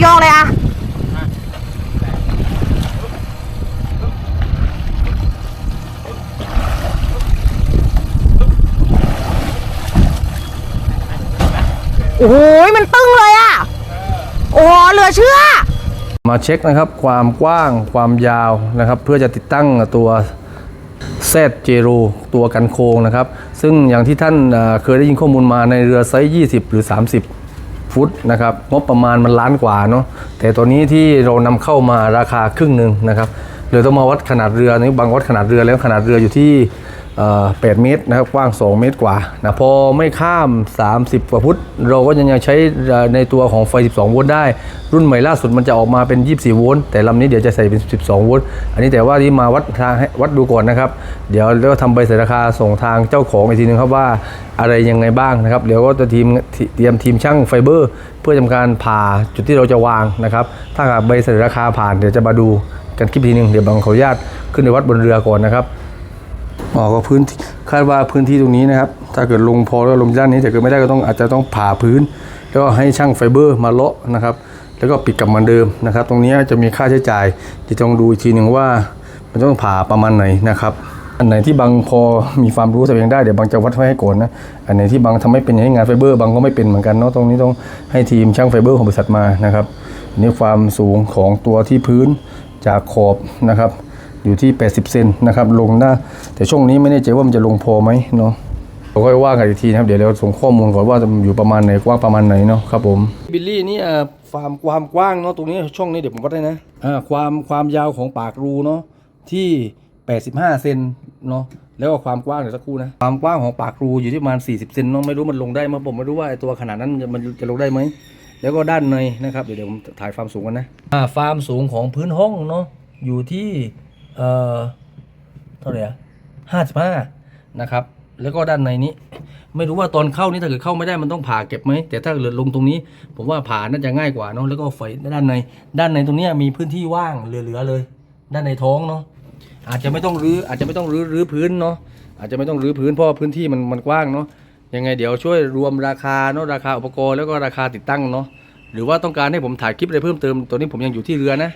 โยกเลยอะโอ้โหมันตึงเลยอะโอ้เหลือเชื่อ มาเช็คนะครับความกว้างความยาวนะครับ เพื่อจะติดตั้งตัวเซตเจโรตัวกันโค้งนะครับ ซึ่งอย่างที่ท่านเอ่อเคยได้ยินข้อมูลมาในเรือไซส์ 20 หรือ 30 ฟุตนะครับงบประมาณมันล้านกว่าเนาะแต่ตัวนี้ที่เรานำเข้ามาราคาครึ่งหนึ่งนะครับเลยต้องมาวัดขนาดเรือนี่บางวัดขนาดเรือแล้วขนาดเรืออยู่ที่ เอ่อ8เมตรนะครับกว้าง 2 เมตรกว่านะพอไม่ข้าม 30 กว่าฟุตเราก็ยังยังใช้ในตัวของไฟ 12 โวลต์ได้ รุ่นใหม่ล่าสุดมันจะออกมาเป็น 24 โวลต์แต่ลำนี้เดี๋ยวจะใส่เป็น 12 โวลต์อันนี้แต่ว่าที่มาวัดทางวัดดูก่อนนะครับ เดี๋ยวเราทำใบเสนอราคาส่งทางเจ้าของอีกทีนึงครับว่าอะไรยังไงบ้างนะครับเดี๋ยวก็จะทีมเตรียมทีมช่างไฟเบอร์ เพื่อทำการผ่าจุดที่เราจะวางนะครับ ถ้าหากใบเสนอราคาผ่านเดี๋ยวจะมาดูกันคลิปทีนึงเดี๋ยวบางขออนุญาตขึ้นไปวัดบนเรือก่อนนะครับ อ๋อก็พื้นที่คาดว่าพื้นที่ตรงนี้นะครับ ถ้าเกิดลงพอแล้วลงด้านนี้แต่เกิดไม่ได้ก็ต้องอาจจะต้องผ่าพื้น แล้วก็ให้ช่างไฟเบอร์มาเลาะนะครับ แล้วก็ปิดกลับเหมือนเดิมนะครับ ตรงนี้จะมีค่าใช้จ่ายที่ต้องดูอีกทีหนึ่งว่า มันต้องผ่าประมาณไหนนะครับ อันไหนที่บางพอมีความรู้ตัวเองได้เดี๋ยวบางจะวัดไว้ให้ก่อนนะอันไหนที่บางทำไม่เป็นอย่างงานไฟเบอร์บางก็ไม่เป็นเหมือนกันเนาะตรงนี้ต้องให้ทีมช่างไฟเบอร์ของบริษัทมานะครับอันนี้ความสูงของตัวที่พื้นจากขอบนะครับ อยู่ที่ 80 เซนนะครับลงหน้าแต่ช่วงนี้ไม่แน่ใจว่ามันจะลงพอไหมเนาะเราค่อยว่ากันอีกทีนะครับเดี๋ยวเราส่งข้อมูลก่อนว่าจะอยู่ประมาณไหนกว้างประมาณไหนเนาะครับผมบิลลี่นี่อ่าความความกว้างเนาะตรงนี้ช่องนี้เดี๋ยวผมวัดได้นะอ่าความความยาวของปากรูเนาะที่ 85 เซนเนาะแล้วก็ความกว้างเดี๋ยวสักครู่นะความกว้างของปากรูอยู่ที่ประมาณ 40 เซนเนาะไม่รู้มันลงได้ไหมผมไม่รู้ว่าตัวขนาดนั้นมันจะลงได้ไหมแล้วก็ด้านในนะครับเดี๋ยวเดี๋ยวผมถ่ายความสูงกันนะอ่าความสูงของพื้นห้องเนาะอยู่ที่ เอ่อเท่าไหร่อะห้าสิบห้านะครับ แล้วก็ด้านในนี้ ไม่รู้ว่าตอนเข้านี่ถ้าเกิดเข้าไม่ได้มันต้องผ่าเก็บไหมแต่ถ้าเกิดลงตรงนี้ ผมว่าผ่าน่าจะง่ายกว่าเนาะแล้วก็ไฟด้านใน ด้านในตรงนี้มีพื้นที่ว่างเหลือๆเลย ด้านในท้องเนาะอาจจะไม่ต้องรื้ออาจจะไม่ต้องรื้อรื้อพื้นเนาะอาจจะไม่ต้องรื้อพื้นเพราะพื้นที่มันมันกว้างเนาะยังไงเดี๋ยวช่วยรวมราคาเนาะราคาอุปกรณ์แล้วก็ราคาติดตั้งเนาะหรือว่าต้องการให้ผมถ่ายคลิปอะไรเพิ่มเติมตัวนี้ผมยังอยู่ที่เรือนะ